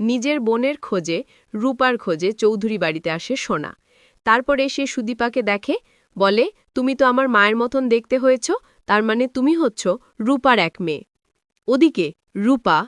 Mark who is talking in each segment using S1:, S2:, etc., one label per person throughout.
S1: নিজের বোনের খোঁজে, রূপার খোঁজে চৌধুরী বাড়িতে আসে সোনা। তারপরে সে সুদীপাকে দেখে, বলে, তুমি তো আমার মায়ের মতন দেখতে হয়েছ, তার মানে তুমি হচ্ছ রূপার এক মেয়ে। ওদিকে, রূপা,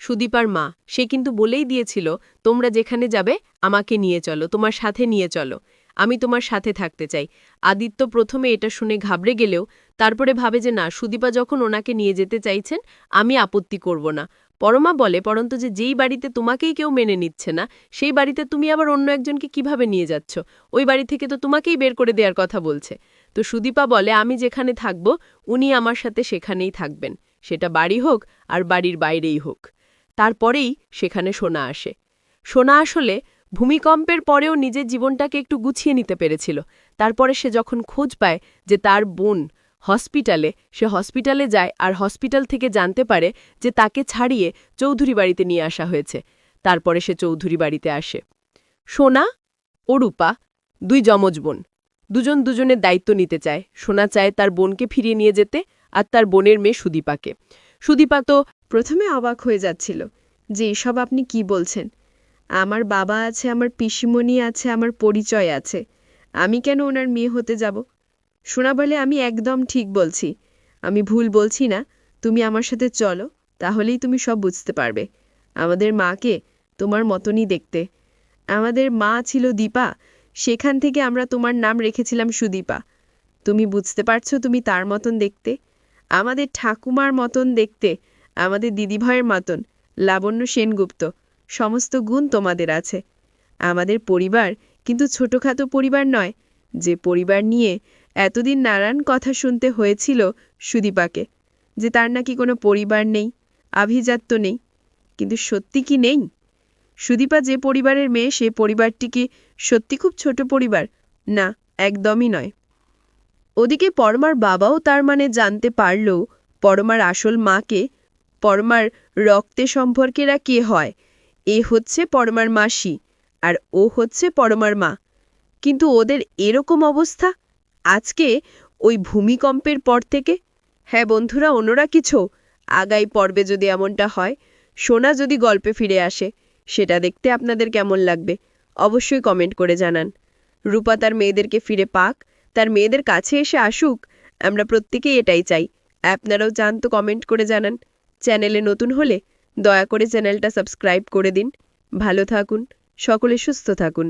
S1: সুদীপার মা, সে কিন্তু বলেই দিয়েছিল, তোমরা যেখানে যাবে, আমাকে নিয়ে চলো, তোমার সাথে নিয়ে চলো, আমি তোমার সাথে থাকতে চাই। আদিত্য প্রথমে এটা শুনে ঘাবড়ে গেলেও, তারপরে ভাবে যে না, সুদীপা যখন ওনাকে নিয়ে যেতে চাইছেন, আমি আপত্তি করব না। পরমা বলে, পরন্ত যে যেই বাড়িতে তোমাকেই কেউ মেনে নিচ্ছে না, সেই বাড়িতে তুমি আবার অন্য একজনকে কীভাবে নিয়ে যাচ্ছ? ওই বাড়ি থেকে তো তোমাকেই বের করে দেওয়ার কথা বলছে। তো সুদীপা বলে, আমি যেখানে থাকব, উনি আমার সাথে সেখানেই থাকবেন। সেটা বাড়ি হোক আর বাড়ির বাইরেই হোক। তারপরেই সেখানে সোনা আসে। সোনা আসলে ভূমিকম্পের পরেও নিজের জীবনটাকে একটু গুছিয়ে নিতে পেরেছিল। তারপরে সে যখন খোঁজ পায় যে তার বোন হসপিটালে, সে হসপিটালে যায় আর হসপিটাল থেকে জানতে পারে যে তাকে ছাড়িয়ে চৌধুরী বাড়িতে নিয়ে আসা হয়েছে। তারপরে সে চৌধুরী বাড়িতে আসে। সোনা ও রূপা দুই যমজ বোন। দুজন দুজনের দায়িত্ব নিতে চায়। সোনা চায় তার বোনকে ফিরিয়ে নিয়ে যেতে আর তার বোনের মেয়ে সুদীপাকে। সুদীপা তো
S2: প্রথমে অবাক হয়ে যাচ্ছিল যে এসব আপনি কি বলছেন? আমার বাবা আছে, আমার পিসিমণি আছে, আমার পরিচয় আছে। আমি কেন ওনার মেয়ে হতে যাব? শোনা বলে আমি একদম ঠিক বলছি। আমি ভুল বলছি না, তুমি আমার সাথে চলো, তাহলেই তুমি সব বুঝতে পারবে। আমাদের মাকে তোমার মতনই দেখতে। আমাদের মা ছিল দীপা, সেখান থেকে আমরা তোমার নাম রেখেছিলাম সুদীপা। তুমি বুঝতে পারছ তুমি তার মতন দেখতে? আমাদের ঠাকুমার মতন দেখতে, আমাদের দিদিভাইয়ের মতন, লাবণ্য সেনগুপ্ত, সমস্ত গুণ তোমাদের আছে। আমাদের পরিবার কিন্তু ছোটখাটো পরিবার নয় যে পরিবার নিয়ে এতদিন নানান কথা শুনতে হয়েছিল সুদীপাকে, যে তার নাকি কোনো পরিবার নেই, আভিজাত্য নেই, কিন্তু সত্যি কি নেই? সুদীপা যে পরিবারের মেয়ে, সে পরিবারটি কি সত্যি খুব ছোট পরিবার? না, একদমই নয়। ওদিকে পরমার বাবাও তার মানে জানতে পারল পরমার আসল মাকে, পরমার রক্তে সম্পর্কেরা কে হয়? এ হচ্ছে পরমার মাসি, আর ও হচ্ছে পরমার মা। কিন্তু ওদের এরকম অবস্থা? আজকে ওই ভূমিকম্পের পর থেকে? হ্যাঁ বন্ধুরা, অন্যরা কিছু? আগাই পর্বে যদি এমনটা হয়, সোনা যদি গল্পে ফিরে আসে, সেটা দেখতে আপনাদের কেমন লাগবে? অবশ্যই কমেন্ট করে জানান। রূপা তার মেয়েদেরকে ফিরে পাক, তার মেয়েদের কাছে এসে আসুক, আমরা প্রত্যেকেই এটাই চাই। আপনারাও চান তো কমেন্ট করে জানান। চ্যানেলে নতুন হলে দয়া করে চ্যানেলটা সাবস্ক্রাইব করে দিন। ভালো থাকুন, সকলে সুস্থ থাকুন।